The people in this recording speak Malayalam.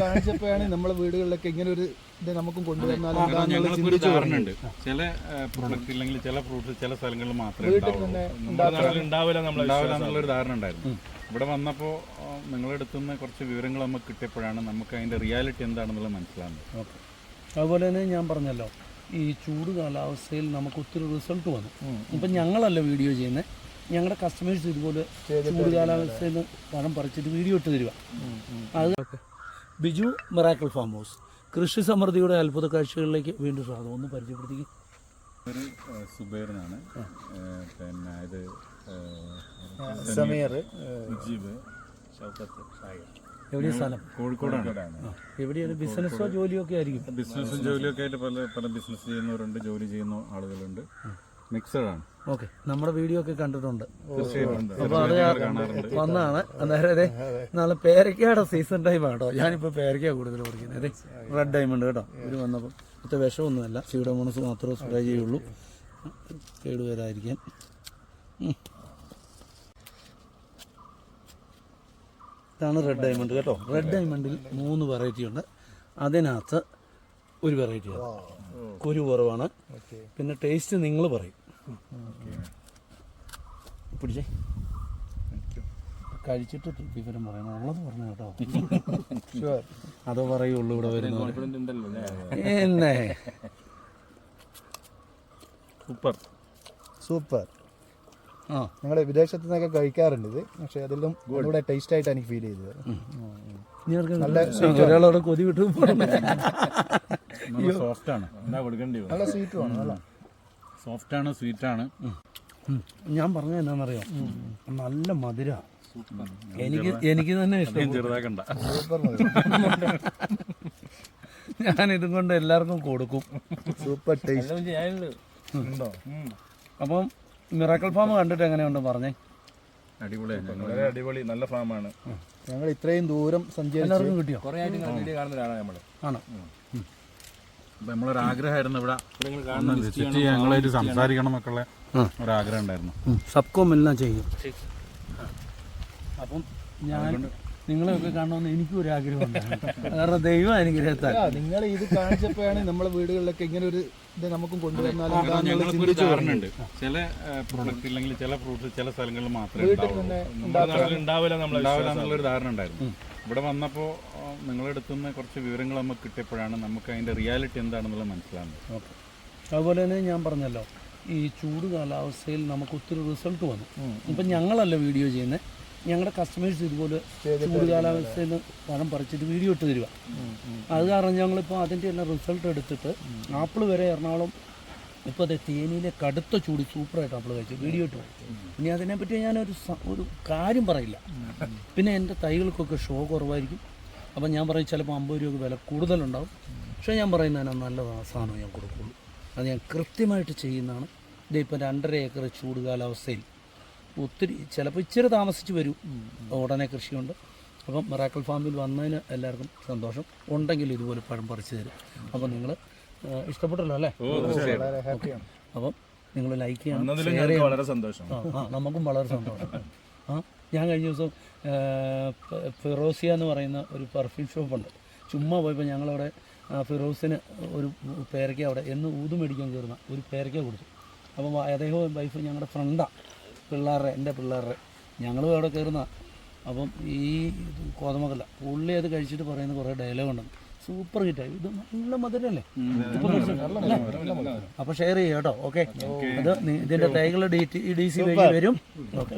കാണിച്ചപ്പോഴാണ് നമ്മളെ വീടുകളിലൊക്കെ ഇങ്ങനെ ഒരു ഇത് നമുക്കും ഉണ്ട്. ചില പ്രൊഡക്റ്റ് ഇല്ലെങ്കിൽ ചില ഫ്രൂട്ട്സ് ചില സ്ഥലങ്ങളിൽ മാത്രമേ ഉണ്ടാവില്ല നമ്മൾ ഉണ്ടാവില്ല എന്നുള്ളൊരു ധാരണ ഉണ്ടായിരുന്നു. ഇവിടെ വന്നപ്പോൾ നിങ്ങളെടുത്തുനിന്ന് കുറച്ച് വിവരങ്ങൾ നമുക്ക് കിട്ടിയപ്പോഴാണ് നമുക്ക് അതിന്റെ റിയാലിറ്റി എന്താണെന്നുള്ളത് മനസ്സിലാകുന്നത്. ഓക്കെ. അതുപോലെ തന്നെ ഞാൻ പറഞ്ഞല്ലോ ഈ ചൂട് കാലാവസ്ഥയിൽ നമുക്ക് ഒത്തിരി റിസൾട്ട് വന്നു. ഇപ്പം ഞങ്ങളല്ല വീഡിയോ ചെയ്യുന്നത് ഞങ്ങളുടെ കസ്റ്റമേഴ്സ് ഇതുപോലെ ചൂട് കാലാവസ്ഥയിൽ പണം പഴം പറിച്ചിട്ട് വീഡിയോ ഇട്ട് തരിക. അത് ബിജു മെറാക്കൽ ഫാം ഹൗസ്. കൃഷി സമൃദ്ധിയുടെ അത്ഭുത കാഴ്ചകളിലേക്ക് വീണ്ടും സ്വാഗതം. ഒന്ന് പരിചയപ്പെടുത്തി ഒരു സുബൈറിനാണ്. പിന്നെ ഇത് സമീർ മുജീബ് ഷൗക്കത്ത് ഷാഹിർ എവിടെയും സ്ഥലം? കോഴിക്കോടാണ്. എവിടെയാണ്? ബിസിനസ്സോ ജോലിയോ ഒക്കെ ആയിരിക്കും? ബിസിനസ്സും ജോലിയൊക്കെ ആയിട്ട് പല പല ബിസിനസ് ചെയ്യുന്നവരുണ്ട് ജോലി ചെയ്യുന്ന ആളുകളുണ്ട്. മിക്സഡ് ആണ് ഓക്കെ നമ്മുടെ വീഡിയോ ഒക്കെ കണ്ടിട്ടുണ്ട്. അപ്പൊ അത് വന്നാണ്. അന്നേരം അതെ നാളെ പേരക്കയുടെ സീസൺ ടൈം ആട്ടോ ഞാനിപ്പോ പേരക്ക കൂടുതൽ കുടിക്കുന്നത് അതെ റെഡ് ഡയമണ്ട് കേട്ടോ. ഇവർ വന്നപ്പോൾ ഇത്തെ വിഷമൊന്നുമല്ല. സീഡോമോണസ് മാത്രമേ സ്പ്രേ ചെയ്യുള്ളൂ കേടുവരാതിരിക്കാൻ. ഉം. ഇതാണ് റെഡ് ഡയമണ്ട് കേട്ടോ. റെഡ് ഡയമണ്ടിൽ മൂന്ന് വെറൈറ്റി ഉണ്ട്. അതിനകത്ത് ഒരു വെറൈറ്റി കുരു കുറവാണ്. പിന്നെ ടേസ്റ്റ് നിങ്ങൾ പറയും. പിടിച്ചേ. കഴിച്ചിട്ട് വിവരം പറയണം. ഉള്ളത് പറഞ്ഞു കേട്ടോ. അത് പറയുള്ളൂ ഇവിടെ എന്നെ. സൂപ്പർ സൂപ്പർ ആ. ഞങ്ങൾ വിദേശത്തു നിന്നൊക്കെ കഴിക്കാറുണ്ട് ഇത്. പക്ഷെ അതിലും ഇവിടെ ടേസ്റ്റ് ആയിട്ട് എനിക്ക് ഫീൽ ചെയ്തത്. നല്ല ഒരാളോട് കൊതി വിട്ടു. സോഫ്റ്റ് ആണ്. കൊടുക്കേണ്ടി നല്ല സ്വീറ്റും ആണ് നല്ല. സോഫ്റ്റ് ആണ് സ്വീറ്റ് ആണ് ഞാൻ പറഞ്ഞ എന്താണെന്നറിയോ നല്ല മധുര. എനിക്ക് എനിക്ക് തന്നെ ഇഷ്ടം. ചെറുതാക്കണ്ട. ഞാൻ ഇതും കൊണ്ട് എല്ലാവർക്കും കൊടുക്കും. Super taste. ഉണ്ടോ? അപ്പം മിറാക്കൽ ഫാം കണ്ടിട്ട് എങ്ങനെയുണ്ട് പറഞ്ഞേ? അടിപൊളിയാണ് വളരെ അടിപൊളി നല്ല ഫാമാണ്. ഞങ്ങൾ ഇത്രയും ദൂരം സഞ്ചരിച്ചു എല്ലാവർക്കും കിട്ടിയോ? കുറെ ആയിട്ട് വീഡിയോ കാണുന്ന ഒരാളാണ് നമ്മൾ ആണ്? അപ്പൊ നമ്മളൊരു ആഗ്രഹമായിരുന്നു ഇവിടെ വിസിറ്റ് ചെയ്യാൻ ഞങ്ങളായിട്ട് സംസാരിക്കണം എന്നൊക്കെയുള്ള ഒരാഗ്രഹം ഉണ്ടായിരുന്നു. സബ്കോം എല്ലാം ചെയ്യും. അപ്പം ഞാൻ നിങ്ങളെയൊക്കെ കാണണമെന്ന് എനിക്കും ഒരു ആഗ്രഹമുണ്ട്. കാരണം ദൈവം അനുഗ്രഹത്താൽ. നിങ്ങൾ ഇത് കാണിച്ചപ്പോഴാണ് നമ്മളെ വീടുകളിലൊക്കെ ഇങ്ങനെ ഒരു ഇത് നമുക്കും ഉണ്ട്. ചില പ്രൊഡക്റ്റ് ഇല്ലെങ്കിൽ ചില ഫ്രൂട്ട്സ് ചില സ്ഥലങ്ങളിൽ മാത്രമേ ഉണ്ടാവില്ല നമ്മളെ ഉണ്ടാവില്ല എന്നുള്ളൊരു ധാരണ ഉണ്ടായിരുന്നു. ഇവിടെ വന്നപ്പോൾ നിങ്ങളെടുത്തുനിന്ന് കുറച്ച് വിവരങ്ങൾ നമുക്ക് കിട്ടിയപ്പോഴാണ് നമുക്ക് അതിന്റെ റിയാലിറ്റി എന്താണെന്നുള്ളത് മനസ്സിലാകുന്നത്. ഓക്കെ. അതുപോലെ തന്നെ ഞാൻ പറഞ്ഞല്ലോ ഈ ചൂട് കാലാവസ്ഥയിൽ നമുക്ക് ഒത്തിരി റിസൾട്ട് വന്നു. ഇപ്പം ഞങ്ങളല്ല വീഡിയോ ചെയ്യുന്നത്. ഞങ്ങളുടെ കസ്റ്റമേഴ്സ് ഇതുപോലെ ചൂട് കാലാവസ്ഥയിൽ നിന്ന് പഴം പറിച്ചിട്ട് വീഡിയോ ഇട്ട് തരിക. അത് കാരണം ഞങ്ങളിപ്പോൾ അതിന്റെ എല്ലാം റിസൾട്ട് എടുത്തിട്ട് ആപ്പിൾ വരെ എറണാകുളം ഇപ്പോൾ അതെ തേനിയിലെ കടുത്ത ചൂട് സൂപ്പറായിട്ട് നമ്മൾ കഴിച്ചു. വീഡിയോ ഇട്ടു. ഇനി അതിനെപ്പറ്റി ഞാൻ ഒരു കാര്യം പറയില്ല. പിന്നെ എന്റെ തൈകൾക്കൊക്കെ ഷോ കുറവായിരിക്കും. അപ്പം ഞാൻ പറയും ചിലപ്പോൾ അമ്പത് രൂപ വില കൂടുതലുണ്ടാവും. പക്ഷേ ഞാൻ പറയുന്നതിന് നല്ല സാധനം ഞാൻ കൊടുക്കുള്ളൂ. അത് ഞാൻ കൃത്യമായിട്ട് ചെയ്യുന്നതാണ്. ഇതിപ്പോൾ രണ്ടര ഏക്കർ ചൂട് കാലാവസ്ഥയിൽ ഒത്തിരി ചിലപ്പോൾ ഇച്ചിരി താമസിച്ച് വരും. ഉടനെ കൃഷിയുണ്ട്. അപ്പം മെറാക്കൽ ഫാമിൽ വന്നതിന് എല്ലാവർക്കും സന്തോഷം. ഉണ്ടെങ്കിൽ ഇതുപോലെ പഴം പറിച്ചു തരും. അപ്പം നിങ്ങൾ ഇഷ്ടപ്പെട്ടല്ലോ അല്ലേ? വളരെ ഹാപ്പിയാണ് അപ്പം നിങ്ങൾ ലൈക്ക് ചെയ്യണം വളരെ സന്തോഷം. ആ നമുക്കും വളരെ സന്തോഷം. ആ ഞാൻ കഴിഞ്ഞ ദിവസം ഫിറോസിയ എന്ന് പറയുന്ന ഒരു പെർഫ്യൂം ഷോപ്പ് ഉണ്ട്. ചുമ്മാ പോയപ്പോൾ ഞങ്ങളവിടെ ഫിറോസിന് ഒരു പേരയ്ക്ക അവിടെ എന്ന് ഊതു മേടിക്കാൻ കയറുന്ന ഒരു പേരയ്ക്ക കൊടുത്തു. അപ്പം അദ്ദേഹവും വൈഫ് ഞങ്ങളുടെ ഫ്രണ്ടാണ് പിള്ളേരുടെ എന്റെ പിള്ളേരുടെ. ഞങ്ങളും അവിടെ കയറുന്ന അപ്പം ഈ കോതമകല്ല പുള്ളി അത് കഴിച്ചിട്ട് പറയുന്ന കുറേ ഡയലോഗ് ഉണ്ട് സൂപ്പർ ഹിറ്റായി ഇത് നല്ല മധുരല്ലേ? അപ്പോൾ അപ്പൊ ഷെയർ ചെയ്യാം കേട്ടോ. ഓക്കെ. ഇത് ഇതിന്റെ തൈകൾ ഡി സി വഴി വരും. ഓക്കെ.